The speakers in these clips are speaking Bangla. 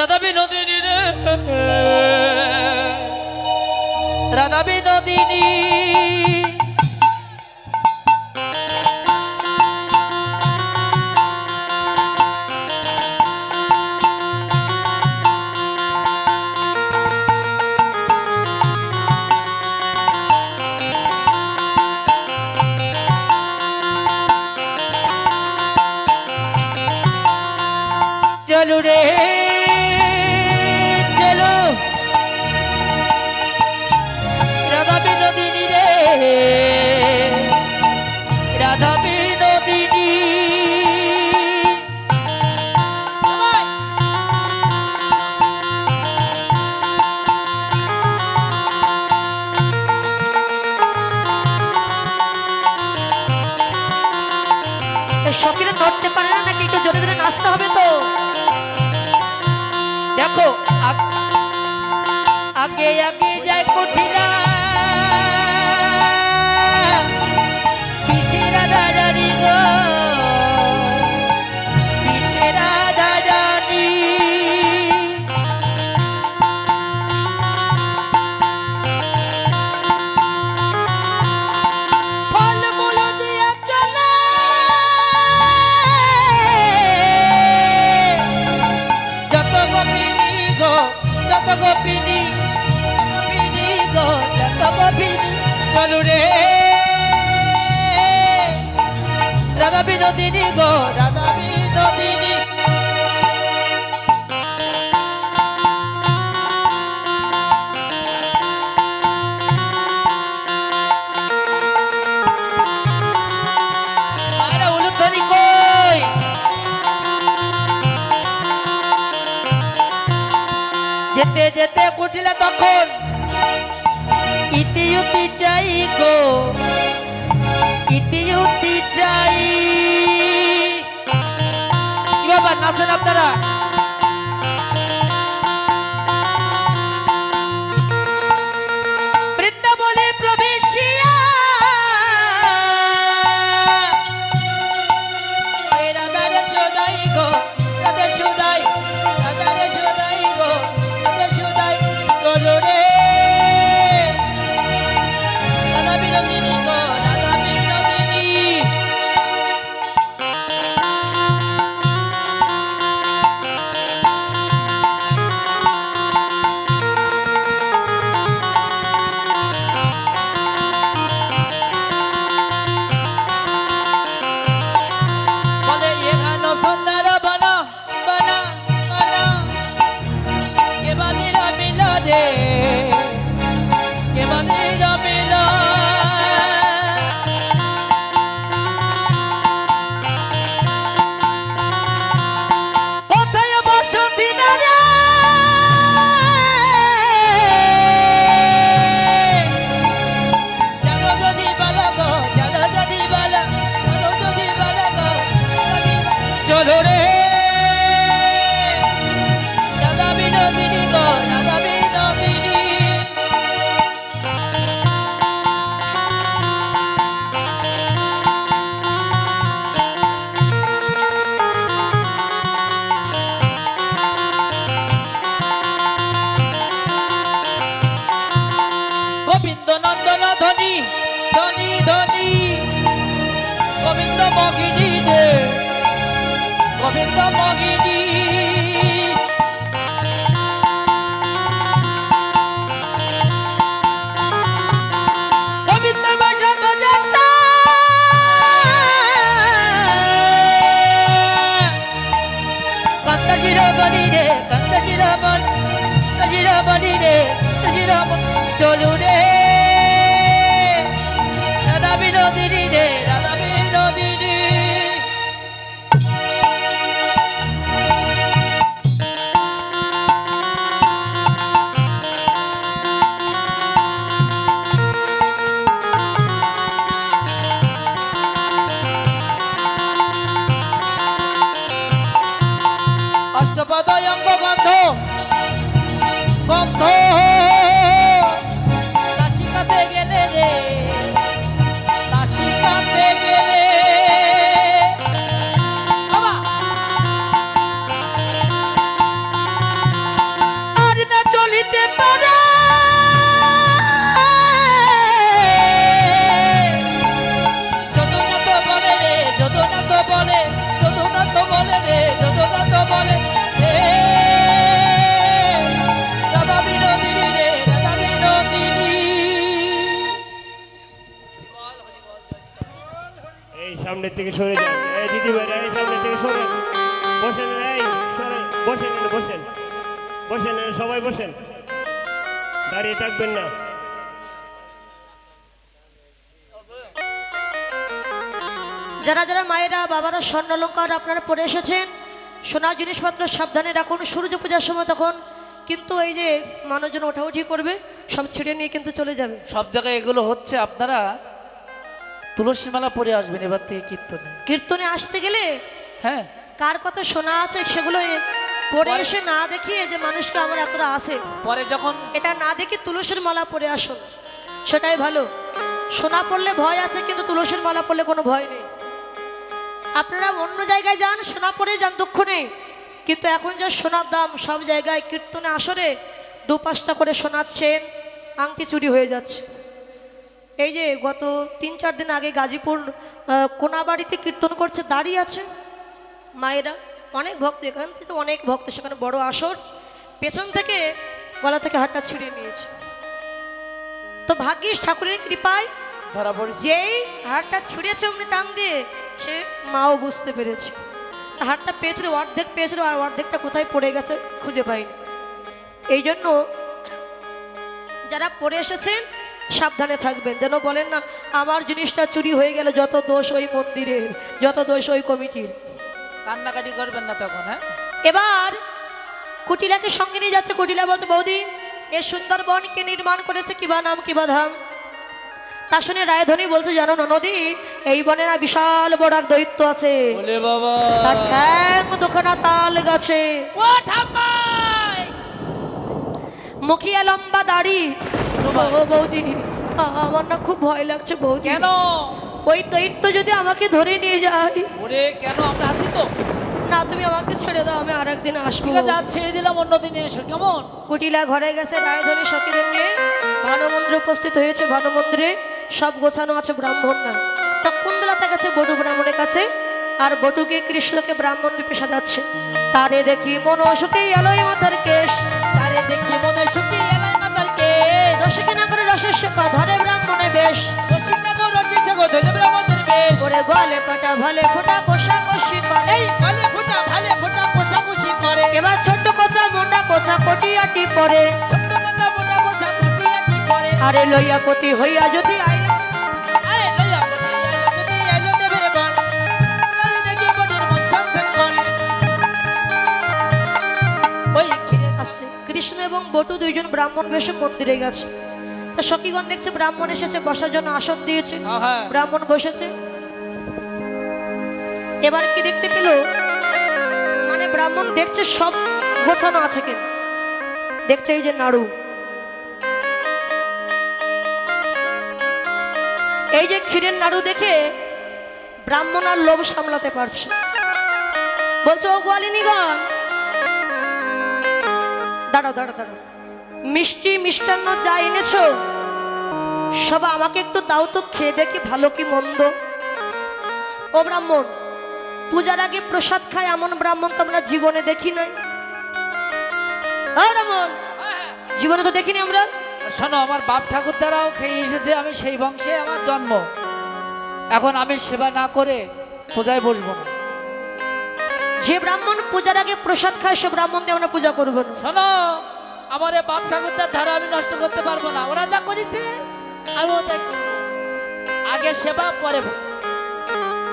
রাধা বিনোদিনী রে। রাধা বিনোদিনী চলুরে। পারে না নাকি একটু জোরে জোরে নাচতে হবে তো। দেখো আগে আগে যায় কঠিনা বিনোদিনী গো রাধা বিনোদিনী যেতে যেতে উঠলে তখন ইতি উতি চাই গো ইতি চাই। আছেন আপনারা? Kita pagi সামনের থেকে সরে যান এই থেকে সরে। বসেন, এই, সরে। বসেন বসেন। বসেন, সবাই বসেন। দাঁড়িয়ে থাকবেন না। যারা যারা মায়েরা বাবারা স্বর্ণালঙ্কার আপনারা পরে এসেছেন সোনার জিনিসপত্র সাবধানে রাখুন সূর্য পূজার সময় তখন কিন্তু এই যে মানুষজন ওঠাউঠি করবে সব ছেড়ে নিয়ে কিন্তু চলে যাবে। সব জায়গায় এগুলো হচ্ছে আপনারা তুলসী মালা পরে আসবেন এবার থেকে কীর্তনে। কীর্তনে আসতে গেলে হ্যাঁ। কার কথা শোনা আছে সেগুলো পড়ে এসে না দেখিয়ে যে মানুষকে আমার এতটা আসে পরে যখন এটা না দেখে তুলসীর মালা পরে আসুন। সেটাই ভালো। সোনা পড়লে ভয় আছে কিন্তু তুলসীর মালা পড়লে কোনো ভয় নেই। আপনারা অন্য জায়গায় যান সোনা পরে যান দুঃখ নেই। কিন্তু এখন যা সোনার দাম সব জায়গায় কীর্তনে আসরে দু পাঁচটা করে সোনার চেন আংটি চুরি হয়ে যাচ্ছে। এই যে গত তিন চার দিন আগে গাজীপুর কোনাবাড়িতে কীর্তন করছে দাঁড়িয়ে আছে মায়েরা। অনেক ভক্ত এখান থেকে অনেক ভক্ত সেখানে বড় আসর পেছন থেকে গলা থেকে হাতটা ছিঁড়ে নিয়েছে। তো ভাগ্যিস ঠাকুরের কৃপায় ধরা পড়েছে। যেই হাড়টা ছিঁড়েছে অমনি টান দিয়ে সে মাও বুঝতে পেরেছে। হাড়টা পেয়েছিল অর্ধেক পেয়েছিল আর অর্ধেকটা কোথায় পড়ে গেছে খুঁজে পাইনি। এই জন্য যারা পড়ে এসেছেন সাবধানে থাকবেন। যেন বলেন না আমার জিনিসটা চুরি হয়ে গেল যত দোষ ওই মন্দিরের যত দোষ ওই কমিটির। কান্নাকাটি করবেন না তখন হ্যাঁ? এবার কুটিলাকে সঙ্গে নিয়ে যাচ্ছে কুটিলা বলছে বৌদি এ সুন্দরবন কে নির্মাণ করেছে কিবা নাম কিবা ধাম? তা শুনে রায়ধনী বলছে জানো না নদী এই বনে না বিশাল বড় এক দৈত্য আছে। তার ঠ্যাং দুখানা তাল গাছে। মুখিয়া লম্বা দাড়ি। ও বৌদি আমার না খুব ভয় লাগছে বৌদি। কেন? ওই দৈত্য যদি আমাকে ধরে নিয়ে যায়। ওরে কেন? আমরা আসি তো। না তুমি আমাকে ছেড়ে দাও আমি আরেকদিন আসব। ঠিক আছে আজ ছেড়ে দিলাম অন্য দিনে এসো কেমন? কুটিলা ঘরে গেছে রায়ধনী সখীদের নিয়ে। ভানু মন্দিরে উপস্থিত হয়েছে ভানুমন্দিরে। সব গোছানো আছে ব্রাহ্মণ না। তো কুন্দলাতে গেছে বটু ব্রাহ্মণের কাছে আর বটুকে কৃষ্ণকে ব্রাহ্মণ রূপে সাজাচ্ছে। তারে দেখি মন সুখে এলোই মাথার কেশ। তারে দেখি মনে সুখী এলাই মাতার কে রসিকে না করে রসের শেপা ধরে ব্রাহ্মণে বেশ। রসিক সাগো বেশ। ওরে গলে পাটা ভালে ফোটা কষা কষি করে। এই গলে ফুটা ভালে ফুটা কোষাকুষি করে। এবার ছোট্ট কোচা মুন্ডা কোচা কটিয়াটি পরে। ছোট্ট কথা মোটা বোঝা কুটিয়াটি করে আরে লইয়া পতি হইয়া যদি আইলা। আরে লইয়া কোথায় আইলো যদি আইলো দেবের বল তাহলে দেখি বডির মন ছনছন করে। ওই খিরে কৃষ্ণ এবং বটু দুইজন ব্রাহ্মণ বেশে মন্দিরে গেছে। সখীগণ দেখছে ব্রাহ্মণ এসেছে বসার জন্য আসন দিয়েছে। হ্যাঁ। ব্রাহ্মণ বসেছে। এবার কি দেখতে পেল? মানে ব্রাহ্মণ দেখছে সব গোছানো আছে কিনা দেখছে এই যে নাড়ু। এই যে ক্ষীরের নাড়ু দেখে ব্রাহ্মণ আর লোভ সামলাতে পারছে। বলছে ও গোয়ালিনীগণ দাঁড়াও দাঁড়াও দাঁড়াও। মিষ্টি মিষ্টান্ন যা এনেছ সব আমাকে একটু দাও তো খেয়ে দেখি ভালো কি মন্দ। ও ব্রাহ্মণ পূজার আগে প্রসাদ খায় এমন ব্রাহ্মণ তো আমরা জীবনে দেখি নাই। ব্রাহ্মণ জীবনে তো দেখিনি আমরা। শোনো আমার বাপ ঠাকুর দ্বারাও খেয়ে এসেছে আমি সেই বংশে আমার জন্ম। এখন আমি সেবা না করে পূজায় বসবো না। যে ব্রাহ্মণ পূজার আগে প্রসাদ খায় সে ব্রাহ্মণ দিয়ে আমরা পূজা করব না। শোনো আমার এই বাপ ঠাকুরদার ধারা আমি নষ্ট করতে পারব না। ওরা যা করেছে তাই আগে সেবা পরে।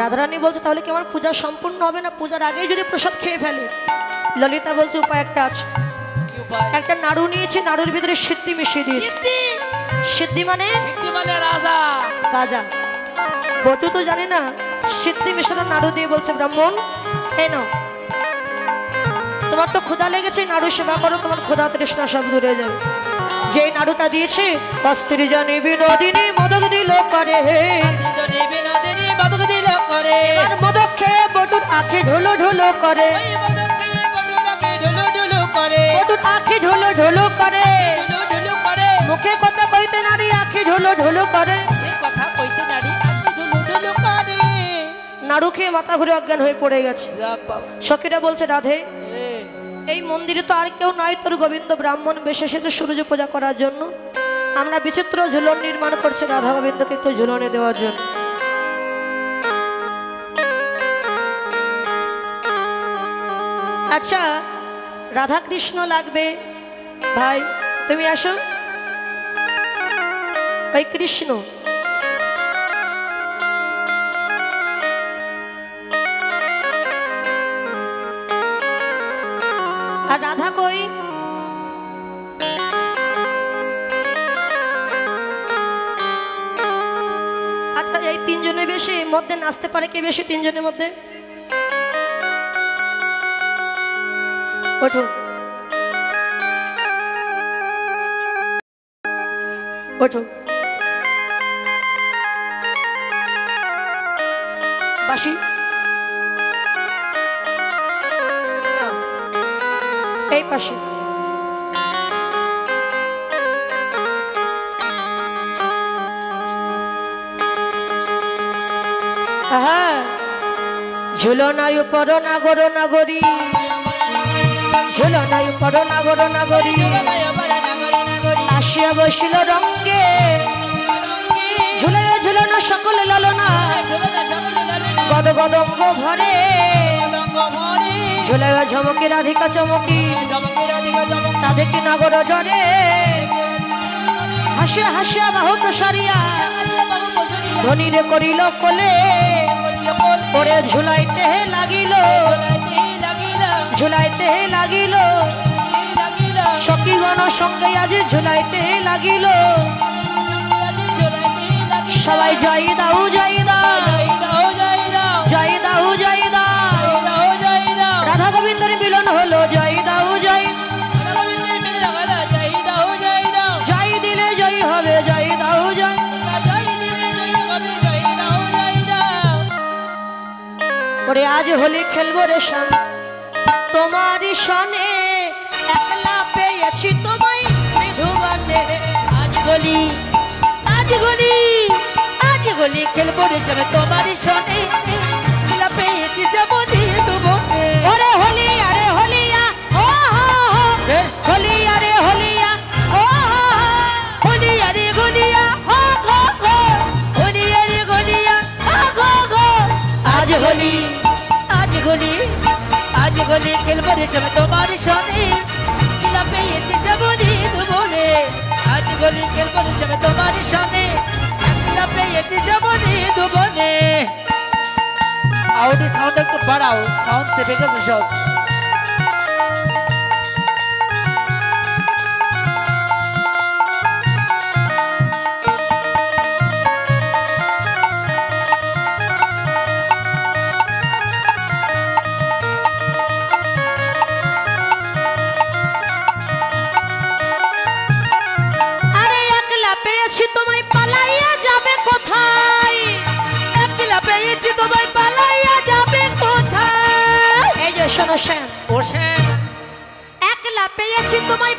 রাধারানী বলছে তাহলে কি আমার পূজা সম্পূর্ণ হবে না? পূজার আগেই যদি প্রসাদ খেয়ে ফেলে? ললিতা বলছে উপায় একটা আছে। একটা নাড়ু নিয়েছি নাড়ুর ভিতরে সিদ্ধি মিশিয়ে দিয়েছি। সিদ্ধি? মানে? সিদ্ধি মানে রাজা। গাজা বটু তো জানে না সিদ্ধি মিশানো নাড়ু দিয়ে বলছে ব্রাহ্মণ এই নাও। তোমার তো ক্ষুধা লেগেছে নাড়ু সেবা করো তোমার ক্ষুধা তৃষ্ণা সব দূরে যাবে। যে নাড়ুটা দিয়েছে অস্থির জানি বিনোদিনী মদক দিল করে। দিল করে মদক খেয়ে বটুর আখে ঢোলো ঢোলো করে। বটুর আখে ঢোলো ঢোলো করে। মুখে কথা কইতে নারী আখে ঢোলো ঢোলো করে। কথা কইতে নাড়ি খেয়ে মাথা ঘুরে অজ্ঞান হয়ে পড়ে গেছে। সখীরা বলছে রাধে এই মন্দিরে তো আর কেউ নয় তোর গোবিন্দ ব্রাহ্মণ বেশ এসেছে সূর্য পূজা করার জন্য। আমরা বিচিত্র ঝুলন নির্মাণ করছি রাধা গোবিন্দকে একটু ঝুলনে দেওয়ার জন্য। আচ্ছা রাধা কৃষ্ণ লাগবে। ভাই, তুমি আসো। ভাই কৃষ্ণ। আর রাধা কই? আচ্ছা এই তিনজনের বেশি মধ্যে নাচতে পারে কে বেশি তিনজনের মধ্যে? ওঠো। ওঠো। ঝুলনায়ু পর নাগর নাগরী। ঝুলনায়ু পর নাগর নাগরী। আসিয়া বসিল রঙ্গে। ঝুলে ঝুলনা সকল লালনা। গদ গদঙ্গ ভরে। ঝুলে ঝমকি রাধিকা চমকি। তাদেরকে নাগর ডরে হাসিয়া হাসিয়া বাহু প্রসারিয়া ধনীরে করিল কোলে। পরে ঝুলাইতে লাগিল। ঝুলাইতে লাগিল। সখীগণ সঙ্গে আজ ঝুলাইতে লাগিল। সবাই জয় দাও জয় দাও। আজ হোলি খেলব রে শান। তোমারই সনে একলা পেয়েছি তোমায় মৃদুবনে আজ গলি আজ গলি আজ গলি খেলব রে যাবে তোমারই সনে খেলা পেয়েছি যেমন দুবনে ওরে হোলি আরে হোলিয়া ও হো হো। বেশ। হোলি আরে হোলিয়া ও হো হো। গলি আরে গলিয়া হো হো হো। গলি আরে গলিয়া হো হো হো। আজ আজ গলি, আজ গলি খেলব রে তোমার সনে। খেলা পেয়েছি যেমন দুবনে আজ গলি খেলব রে তোমার সনে। খেলা পেয়েছি যেমন দুবনে আউডি সাউন্ড একটু বাড়াও সাউন্ড চেপে গেছে সব। যে ওশেন একলা পেয়েছি তোমায়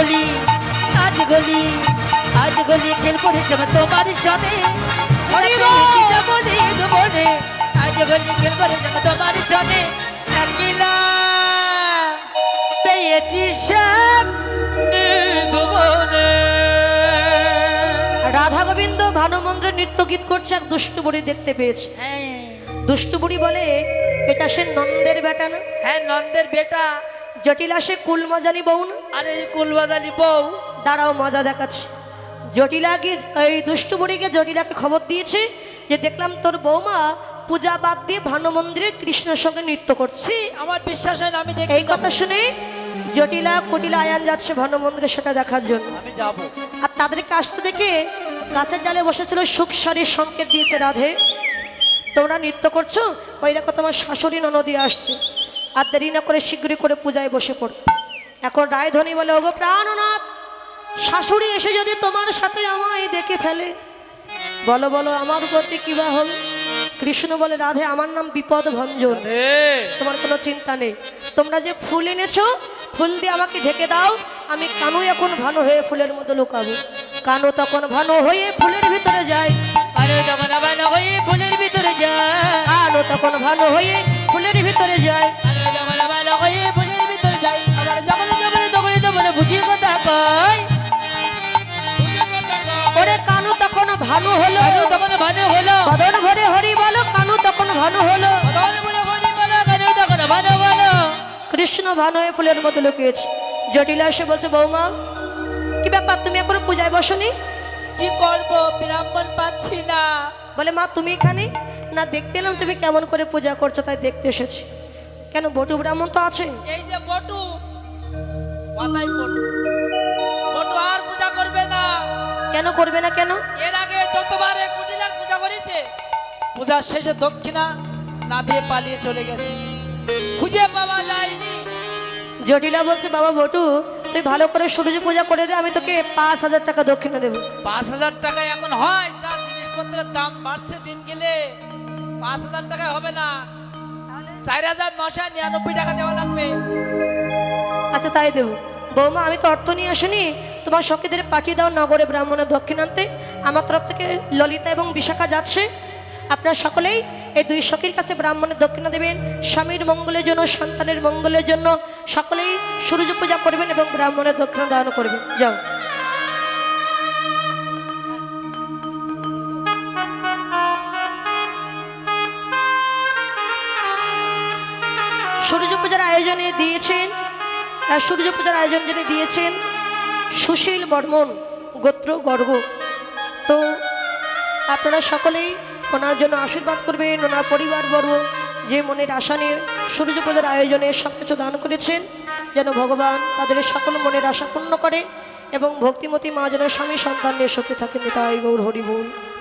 গলি আজ গলি আজ গলি খেল পড়েছে তোমার সাথে। বল। আজ গলি খেল পড়েছে তোমার সাথে। একলা পেয়েছি দুবনে। রাধা গোবিন্দ ভানুমন্দ্রে নৃত্য গীত করছে এক দুষ্টু বুড়ি দেখতে পেয়েছে। হ্যাঁ। দুষ্টু বুড়ি বলে এটা সে নন্দের বেটা না? হ্যাঁ নন্দের বেটা। জটিলা সে কুল মজালি বউ না? আরে কুলবাজালি বউ। দাঁড়াও মজা দেখাচ্ছে। জটিলা কি এই দুষ্টু বুড়িকে জটিলাকে খবর দিয়েছে যে দেখলাম তোর বৌমা পূজা বাদ দিয়ে ভানু মন্দিরে কৃষ্ণের সঙ্গে নৃত্য করছে। আমার বিশ্বাস হয় আমি দেখি এই কথা শুনে জটিলা কুটিলা আয়ান যাচ্ছে ভানু মন্দিরে সেটা দেখার জন্য। আমি যাব। আর তাদেরকে আসতে দেখে গাছের ডালে বসেছিল সুখসারির সংকেত দিয়েছে রাধে। তোমরা নৃত্য করছ? ওই দেখো তোমার শাশুড়ি ননদি আসছে। আর দেরি না করে শীঘ্রই করে পূজায় বসে পড়ো এখন রায়ধনী বলে ওগো প্রাণনাথ শাশুড়ি এসে যদি তোমার সাথে আমায় দেখে ফেলে বলো বলো আমার প্রতি কিবা হল? কৃষ্ণ বলে রাধে আমার নাম বিপদ ভঞ্জন। তোমার কোনো চিন্তা নেই। তোমরা যে ফুল এনেছো ফুল দিয়ে আমাকে ঢেকে দাও। আমি কানু এখন ভানো হয়ে ফুলের মতো লুকাবো। কানু তখন ভানো হয়ে ফুলের ভিতরে যায়। আবার হয়ে ফুলের ভিতরে যায়। কানু তখন ভানো হয়ে ফুলের ভিতরে যায়। হয়ে তখন কথা কয় ওরে কানু তখন ভানু হলো। তখন ভালো হলো। বদন ভরে হরি বলো কানু তখন ভানু হলো। কৃষ্ণ ভানু হয়ে ফুলের মতো লুকিয়েছে। জটিলা এসে বলছে বৌমা কি ব্যাপার? তুমি এখনও পূজায় বসনি? কি করব? ব্রাহ্মণ পাচ্ছি না। বলে মা তুমি এখানে? না দেখতে এলাম তুমি কেমন করে পূজা করছ তাই দেখতে এসেছি। কেন বটু ব্রাহ্মণ তো আছে? এই যে বটু বটু বটু আর পূজা করবে না। কেন করবে না কেন? এর আগে যতবার কুটিলার পূজা করেছে পূজার শেষে দক্ষিণা না দিয়ে পালিয়ে চলে গেছে। খুঁজে পাওয়া যায়নি। জটিলা বলছে বাবা বটু তুই ভালো করে সূর্য পূজা করে দে আমি তোকে পাঁচ হাজার টাকা দক্ষিণা দেবো। পাঁচ হাজার টাকা এখন হয় যা জিনিসপত্রের দাম বাড়ছে দিন গেলে। পাঁচ হাজার টাকায় হবে না। চার হাজার নশো নিরানব্বই টাকা দেওয়া লাগবে। আচ্ছা তাই দেবো। বৌমা, আমি তো অর্থ নিয়ে আসিনি। তোমার সখীদের পাঠিয়ে দাও নগরে ব্রাহ্মণের দক্ষিণান্তে। আমার তরফ থেকে ললিতা এবং বিশাখা যাচ্ছে। আপনারা সকলেই এই দুই সখীর কাছে ব্রাহ্মণের দক্ষিণা দেবেন। স্বামীর মঙ্গলের জন্য, সন্তানের মঙ্গলের জন্য সকলেই সূর্য পূজা করবেন এবং ব্রাহ্মণের দক্ষিণা দান করবেন। যাও। সূর্য পূজার আয়োজনে দিয়েছেন সূর্য পূজার আয়োজন যিনি দিয়েছেন, সুশীল বর্মন গোত্র গর্গ। তো আপনারা সকলেই ওনার জন্য আশীর্বাদ করবেন, ওনার পরিবার বর্গ যে মনের আশা নিয়ে সূর্য পূজার আয়োজনে সব কিছু দান করেছেন, যেন ভগবান তাদের সকল মনের আশা পূর্ণ করে এবং ভক্তিমতী মা যেন স্বামী সন্তান নিয়ে সুখে থাকেন তাই গৌর হরিবোল